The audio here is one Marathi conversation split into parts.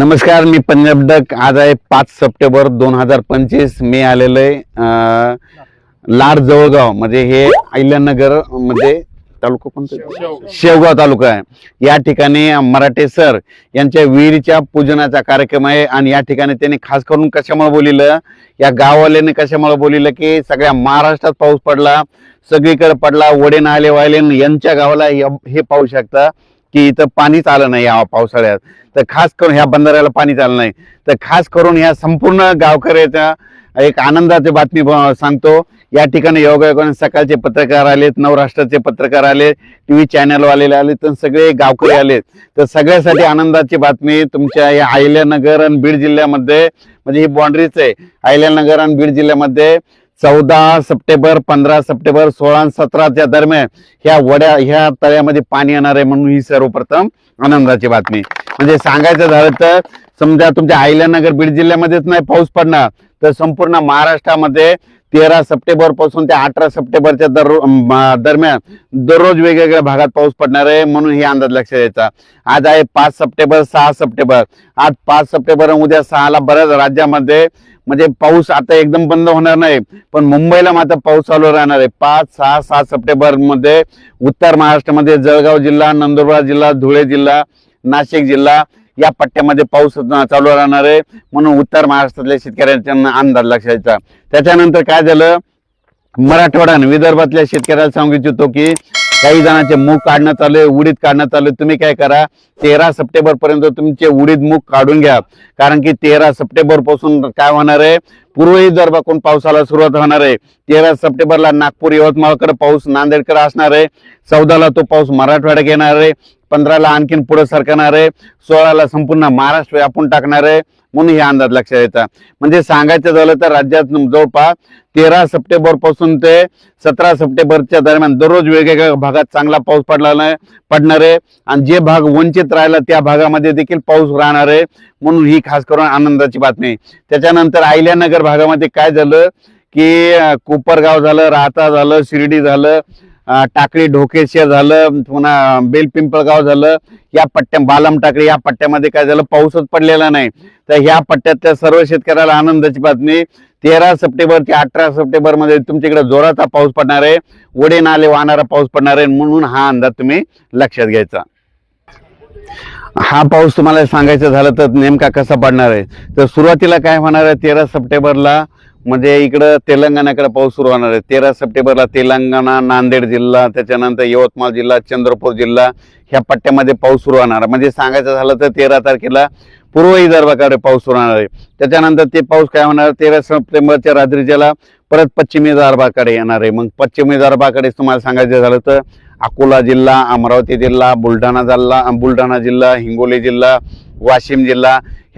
नमस्कार मी पंजाब डक आज आहे पाच सप्टेंबर दोन हजार पंचवीस. मी आलेलो आहे अं, लाड जवळगाव म्हणजे हे अहिल्यानगरमध्ये तालुका कोणता शेवगाव. तालुका आहे. या ठिकाणी मराठे सर यांच्या विहिरीच्या पूजनाचा कार्यक्रम आहे आणि या ठिकाणी त्यांनी खास करून कशामुळे बोलिलं? या गाववाल्याने कशामुळे बोलिलं की सगळ्या महाराष्ट्रात पाऊस पडला सगळीकडे पडला वडे नाले वाले यांच्या गावाला हे पाहू शकता. की इथं पाणीच आलं नाही या पावसाळ्यात. तर खास करून ह्या बंधाऱ्याला पाणीच आलं नाही. तर खास करून ह्या संपूर्ण गावकऱ्याच्या एक आनंदाची बातमी सांगतो. या ठिकाणी योगायोगाने सकाळचे पत्रकार आलेत नवराष्ट्राचे पत्रकार आले टीव्ही चॅनल वाले आले तर सगळे गावकरी आलेत. तर सगळ्यासाठी आनंदाची बातमी तुमच्या या अहिल्यानगर आणि बीड जिल्ह्यामध्ये म्हणजे ही बाउंड्रीच आहे. अहिल्यानगर आणि बीड जिल्ह्यामध्ये चौदा सप्टेंबर पंधरा सप्टेंबर सोळा सतराच्या दरम्यान ह्या वड्या ह्या तळ्यामध्ये पाणी येणार आहे म्हणून ही सर्वप्रथम आनंदाची बातमी. म्हणजे सांगायचं झालं तर समजा तुमच्या अहिल्यानगर बीड जिल्ह्यामध्येच नाही पाऊस पडणार. तर संपूर्ण महाराष्ट्रामध्ये तेरा सप्टेंबरपासून ते अठरा सप्टेंबरच्या दर दरम्यान दररोज वेगवेगळ्या भागात पाऊस पडणार आहे म्हणून हे अंदाज लक्षात द्यायचा आज आहे पाच सप्टेंबर सहा सप्टेंबर. आज पाच सप्टेंबर उद्या सहाला बऱ्याच राज्यामध्ये म्हणजे पाऊस आता एकदम बंद होणार नाही पण मुंबईला मात्र पाऊस चालू राहणार आहे. पाच सहा सात सप्टेंबरमध्ये उत्तर महाराष्ट्रामध्ये जळगाव जिल्हा नंदुरबार जिल्हा धुळे जिल्हा नाशिक जिल्हा या पट्ट्यामध्ये पाऊस चालू राहणार आहे. म्हणून उत्तर महाराष्ट्रातल्या शेतकऱ्यांच्या अंदाज लक्षात त्याच्यानंतर काय झालं? मराठवाडा आणि विदर्भातल्या शेतकऱ्याला सांगू इच्छितो की काही जणांचे मूग काढणं चालू आहे उडीद काढणं चालू तुम्ही काय करा तेरा सप्टेंबर पर्यंत तुमचे उडीद मूग काढून घ्या. कारण की तेरा सप्टेंबरपासून काय होणार आहे? पूर्व विदर्भाकडून पावसाला सुरुवात होणार आहे तेरा सप्टेंबरला नागपूर यवतमाळकडे पाऊस नांदेडकडे असणार आहे. चौदाला तो पाऊस मराठवाड्यात येणार आहे. पंधराला आणखीन पुढे सरकणार आहे सोळाला संपूर्ण महाराष्ट्र व्यापून टाकणार आहे म्हणून हे अंदाज लक्षात येतात म्हणजे सांगायचं झालं तर राज्यात जवळपास तेरा सप्टेंबरपासून ते सतरा सप्टेंबरच्या दरम्यान दररोज वेगवेगळ्या भागात चांगला पाऊस पडला नाही पडणार आहे आणि जे भाग वंचित राहिला त्या भागामध्ये देखील पाऊस राहणार आहे म्हणून ही खास करून आनंदाची बातमी आहे. त्याच्यानंतर आयल्यानगर भागामध्ये काय झालं की कुपरगाव कोपरगाव झालं राहता झालं शिर्डी झालं टाकळी ढोकेश्वर झालं पुन्हा बेलपिंपळगाव झालं या पट्ट्या बालम टाकळी या पट्ट्यामध्ये काय झालं पाऊसच पडलेला नाही. तर ह्या पट्ट्यातल्या सर्व शेतकऱ्याला आनंदाची बातमी तेरा सप्टेंबर ते अठरा सप्टेंबरमध्ये तुमच्याकडे जोराचा पाऊस पडणार आहे वडे नाले वाहणारा पाऊस पडणार आहे म्हणून हा अंदाज तुम्ही लक्षात घ्यायचा. हा पाऊस तुम्हाला सांगायचं झालं तर नेमका कसा पडणार आहे? तर सुरुवातीला काय होणार आहे तेरा सप्टेंबरला म्हणजे इकडं तेलंगणाकडे पाऊस सुरू होणार आहे. तेरा सप्टेंबरला तेलंगणा नांदेड जिल्हा त्याच्यानंतर यवतमाळ जिल्हा चंद्रपूर जिल्हा ह्या पट्ट्यामध्ये पाऊस सुरू होणार आहे. म्हणजे सांगायचं झालं तर तेरा तारखेला पूर्व विदर्भाकडे पाऊस सुरू होणार आहे. त्याच्यानंतर ते पाऊस काय होणार तेरा सप्टेंबरच्या रात्रीच्याला परत पश्चिमी विदर्भाकडे येणार आहे. मग पश्चिम विदर्भाकडे तुम्हाला सांगायचं झालं तर अकोला जिल्हा अमरावती जिल्हा बुलढाणा जिल्हा बुलढाणा जिल्हा हिंगोली जिल्हा वाशिम जिल्हा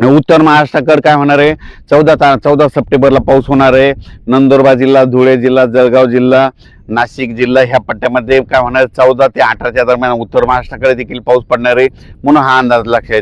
उत्तर महाराष्ट्राकडे काय होणार आहे? चौदा ता चौदा सप्टेंबरला पाऊस होणार आहे. नंदुरबार जिल्हा धुळे जिल्हा जळगाव जिल्हा नाशिक जिल्हा ह्या पट्ट्यामध्ये काय होणार आहे? चौदा ते अठराच्या दरम्यान उत्तर महाराष्ट्राकडे देखील पाऊस पडणार आहे. म्हणून हा अंदाज लक्षात